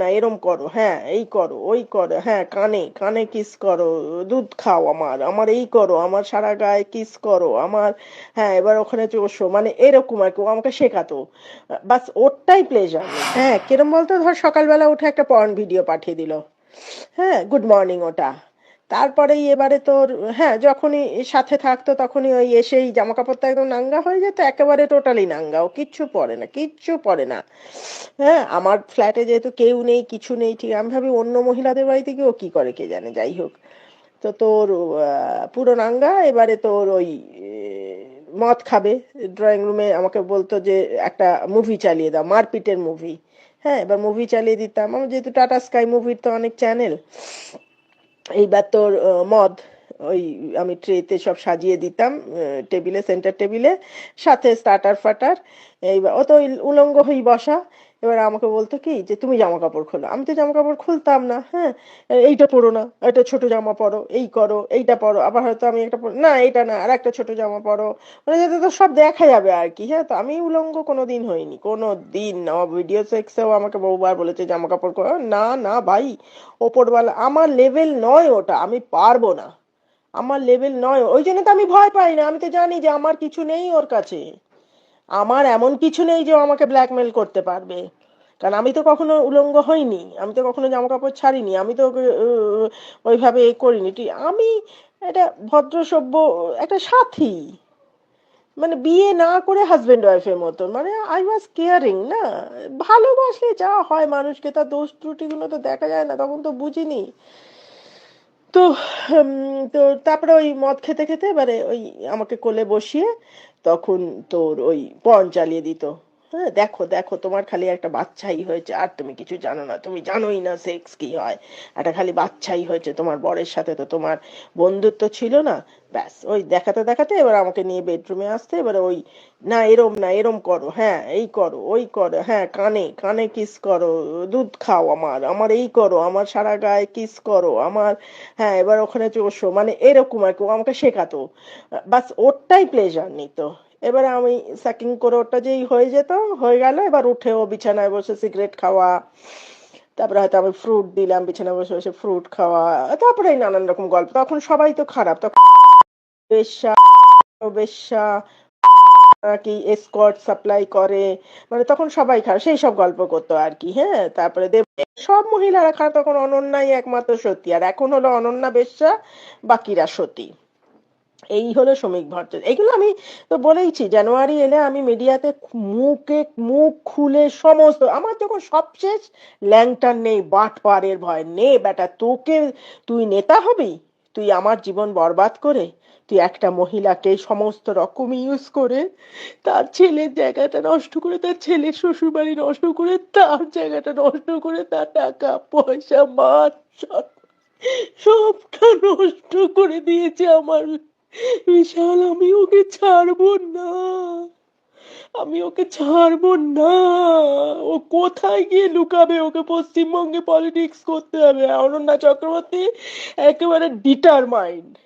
না, এরম করো হ্যাঁ এই করো, ওই করো হ্যাঁ কানে কানে কিস করো, দুধ খাও আমার আমার এই করো, আমার সারা গায়ে কিস করো, আমার হ্যাঁ এবার ওখানে চোষো মানে এরকম আর কি, ও আমাকে শেখাতো। বাস ওরটাই প্লেজার হ্যাঁ কিরম বলতো, ধর সকালবেলা উঠে একটা পর্ন ভিডিও পাঠিয়ে দিল। হ্যাঁ গুড মর্নিং ওটা। তারপরেই এবারে তোর হ্যাঁ যখনই সাথে থাকতো তখনই ওই এসেই জামা কাপড়টা একদম নাঙ্গা হয়ে যেত, একেবারে টোটালি নাঙ্গা, ও কিচ্ছু পরে না, কিচ্ছু পরে না। হ্যাঁ আমার ফ্ল্যাটে যেহেতু কেউ নেই, কিছু নেই, ঠিক, আমি ভাবি অন্য মহিলাদের বাড়িতে গিয়ে ও কি করে কে জানে, যাই হোক। তো তোর পুরো নাঙ্গা, এবারে তোর ওই মদ খাবে ড্রয়িং রুমে আমাকে বলতো যে একটা মুভি চালিয়ে দাও, মারপিটের মুভি হ্যাঁ এবার মুভি চালিয়ে দিতাম, আমার যেহেতু টাটা স্কাই মুভির তো অনেক চ্যানেল এইবার তোর মদ, ওই আমি ট্রেতে সব সাজিয়ে দিতাম টেবিলে সেন্টার টেবিলে সাথে স্টার্টার ফাটার, এইবার, ও তো উলঙ্গ হয়ে বসা এবার আমাকে বলতো কি যে, তুমি জামা কাপড় খোলো। আমি তো জামা কাপড় খুলতাম না হ্যাঁ? এইটা পরো না, একটা ছোট জামা পরো, এই করো, এইটা পরো, আবার হয়তো আমি একটা না, এইটা না, আর একটা ছোট জামা পরো। মানে যাতে তো সব দেখা যাবে আর কি হ্যাঁ? তো আমি উলঙ্গ কোনো দিন হইনি কোনো দিন না ভিডিও সেক্সেও আমাকে বহুবার বলেছে, জামা কাপড় না না ভাই, ওপরওয়ালা, আমার লেভেল নয় ওটা, আমি পারব না। আমার লেভেল নয়, ওই জন্য তো আমি ভয় পাই না। আমি তো জানি যে আমার কিছু নেই ওর কাছে। আমার এমন কিছু নেই যে আমাকে ব্ল্যাকমেল করতে পারবে। কারণ আমি তো কখনো উলঙ্গ হইনি, আমি তো কখনো জামা কাপড় ছাড়িনি, আমি তো ওইভাবে এ করিনি। আমি একটা ভদ্র, সভ্য, একটা সাথী। মানে বিয়ে না করে হাজবেন্ড ওয়াইফের মতন। মানে আই ওয়াজ কেয়ারিং না? ভালোবাসলে যা হয় মানুষকে তার দোষ ত্রুটিগুলো তো দেখা যায় না, তখন তো বুঝিনি। তো তো তারপরে ওই মদ খেতে খেতে এবারে ওই আমাকে কোলে বসিয়ে তখন তোর ওই পণ চালিয়ে দিত। হ্যাঁ দেখো দেখো, তোমার খালি একটা বাচ্চাই হয়েছে। আর তুমি কিছু জানো না। তুমি জানোই না সেক্স কি হয়। একটা খালি বাচ্চাই হয়েছে তোমার বরের সাথে। তো তোমার বন্ধুত্ব ছিল না? ব্যাস, ওই দেখাতে দেখাতে এবার আমাকে নিয়ে বেডরুমে আসতে এবারে ওই, না, এরম না, এরম করো। হ্যাঁ এই করো, ওই করো। হ্যাঁ কানে কানে কিস করো। দুধ খাও আমার আমার এই করো। আমার সারা গায়ে কিস করো। আমার হ্যাঁ এবার ওখানে চোষো মানে এরকম আর কি, ও আমাকে শেখাতো। বাস ওরটাই প্লেজার নিত। এবারে আমি সাকিং করে ওটা যেই হয়ে যেত, হয়ে গেল, এবার উঠে ও বিছানায় বসে সিগারেট খাওয়া, তারপরে হয়তো আমি ফ্রুট দিলাম, বিছানায় বসে বসে ফ্রুট খাওয়া, তারপরে নানান রকম গল্প। তখন সবাই তো খারাপ, তখন বেশ্যা বেশ্যা কি এসকর্ট সাপ্লাই করে মানে তখন সবাই খারাপ, সেই সব গল্প করতো আর কি হ্যাঁ? তারপরে দেব, সব মহিলারা খারাপ, তখন অনন্যাই একমাত্র সতী, আর এখন হলো অনন্যা, বেশ্যা, বাকিরা সতী। এই হলো শ্রমিক ভট্টাচার্য এগুলো আমি তো বলেইছি, জানুয়ারি এলে আমি মিডিয়াতে মুখে মুখ খুলে সমস্ত, আমার যখন সবশেষ ল্যাংটার নেই, বাট পারের ভয়, নে বেটা, তোকে তুই নেতা হবি? তুই আমার জীবন বরবাদ করে, তুই একটা মহিলাকে সমস্ত রকম ইউজ করে, তার ছেলের জায়গাটা নষ্ট করে, তার ছেলের শ্বশুর বাড়ি নষ্ট করে, তার জায়গাটা নষ্ট করে, তার টাকা, পয়সা মাছ সবটা নষ্ট করে দিয়েছে আমার বিশাল, আমি ওকে ছাড়বো না। আমি ওকে ছাড়বো না। ও কোথায় গিয়ে লুকাবে? ওকে পশ্চিমবঙ্গে পলিটিক্স করতে হবে। অনন্যা চক্রবর্তী একেবারে ডিটারমাইন্ড